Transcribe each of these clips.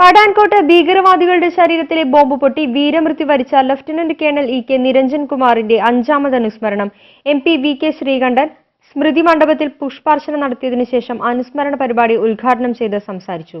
പടാൻകോട്ട് ഭീകരവാദികളുടെ ശരീരത്തിലെ ബോംബ് പൊട്ടി വീരമൃത്യു വരിച്ച lieutenant colonel E K Niranjan കുമാറിന്റെ അഞ്ചാമത് അനുസ്മരണം M P V K Sreekandan സ്മൃതി മണ്ഡപത്തിൽ പുഷ്പാർച്ചന നടത്തിയതിനു ശേഷം അനുസ്മരണ പരിപാടി ഉദ്ഘാടനം ചെയ്ത് സംസാരിച്ചു.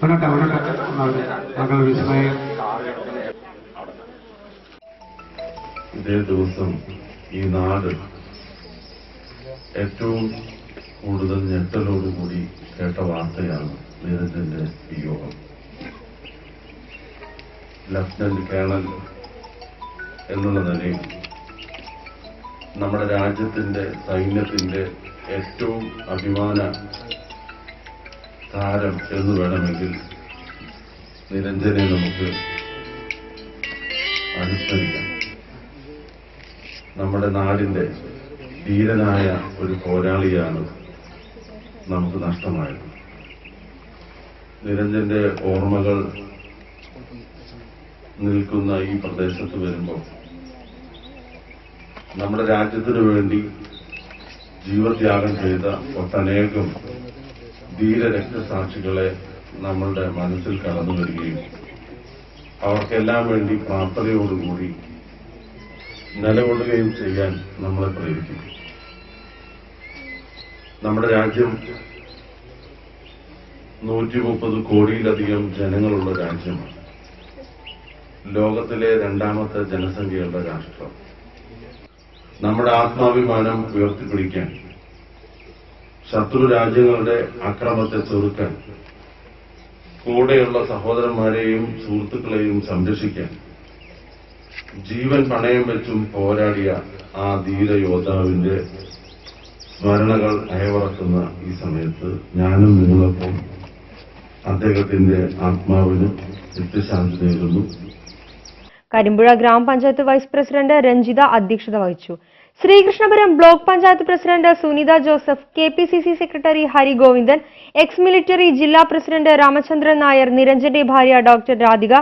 പിന്നെ അത് മകൾ വിസ്മയം ഇതേ ദിവസം ഈ നാട് ഏറ്റവും കൂടുതൽ ഞെട്ടലോടുകൂടി കേട്ട വാർത്തയാണ് നീരജന്റെ വിയോഗം ലഫ്റ്റനന്റ് കേണൽ എന്നുള്ള നിലയിൽ നമ്മുടെ രാജ്യത്തിന്റെ സൈന്യത്തിന്റെ ഏറ്റവും അഭിമാന താരം എന്ന് വേണമെങ്കിൽ നിരഞ്ജനെ നമുക്ക് അനുസ്മരിക്കാം നമ്മുടെ നാടിന്റെ ധീരനായ ഒരു പോരാളിയാണ് നമുക്ക് നഷ്ടമായത്. നിരഞ്ജന്റെ ഓർമ്മകൾ നിൽക്കുന്ന ഈ പ്രദേശത്ത് വരുമ്പോൾ നമ്മുടെ രാജ്യത്തിനു വേണ്ടി ജീവത്യാഗം ചെയ്ത ഒട്ടനേകം ധീര രക്തസാക്ഷികളെ നമ്മളുടെ മനസ്സിൽ കടന്നു വരികയും അവർക്കെല്ലാം വേണ്ടി പ്രാർത്ഥനയോടുകൂടി നിലകൊള്ളുകയും ചെയ്യാൻ നമ്മളെ പ്രേരിപ്പിക്കും. നമ്മുടെ രാജ്യം നൂറ്റി മുപ്പത് കോടിയിലധികം ജനങ്ങളുള്ള രാജ്യമാണ്. ലോകത്തിലെ രണ്ടാമത്തെ ജനസംഖ്യയുള്ള രാഷ്ട്രം. നമ്മുടെ ആത്മാഭിമാനം ഉയർത്തിപ്പിടിക്കാൻ ശത്രു രാജ്യങ്ങളുടെ അക്രമത്തെ ചെറുക്കാൻ കൂടെയുള്ള സഹോദരന്മാരെയും സുഹൃത്തുക്കളെയും സംരക്ഷിക്കാൻ. ജീവൻ പണയം വെച്ചും പോരാടിയ ആ ധീര യോദ്ധാവിന്റെ സ്മരണകൾ അയവറക്കുന്ന ഈ സമയത്ത് ഞാനും നിങ്ങളൊപ്പം അദ്ദേഹത്തിന്റെ ആത്മാവിന് നിത്യശാന്തി നേരുന്നു. കരിമ്പുഴ ഗ്രാമപഞ്ചായത്ത് വൈസ് പ്രസിഡന്റ് രഞ്ജിത അധ്യക്ഷത വഹിച്ചു. Sreekrishnapuram block panchayat president Sunitha Joseph K P C C secretary Hari Govindan ex military ജില്ലാ പ്രസിഡന്റ് രാമചന്ദ്രൻ നായർ നിരഞ്ജന്റെ ഭാര്യ ഡോക്ടർ രാധിക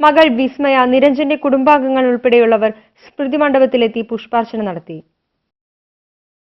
മകൾ വിസ്മയ നിരഞ്ജന്റെ കുടുംബാംഗങ്ങൾ ഉൾപ്പെടെയുള്ളവർ സ്മൃതി മണ്ഡപത്തിലെത്തി പുഷ്പാർച്ചന നടത്തി.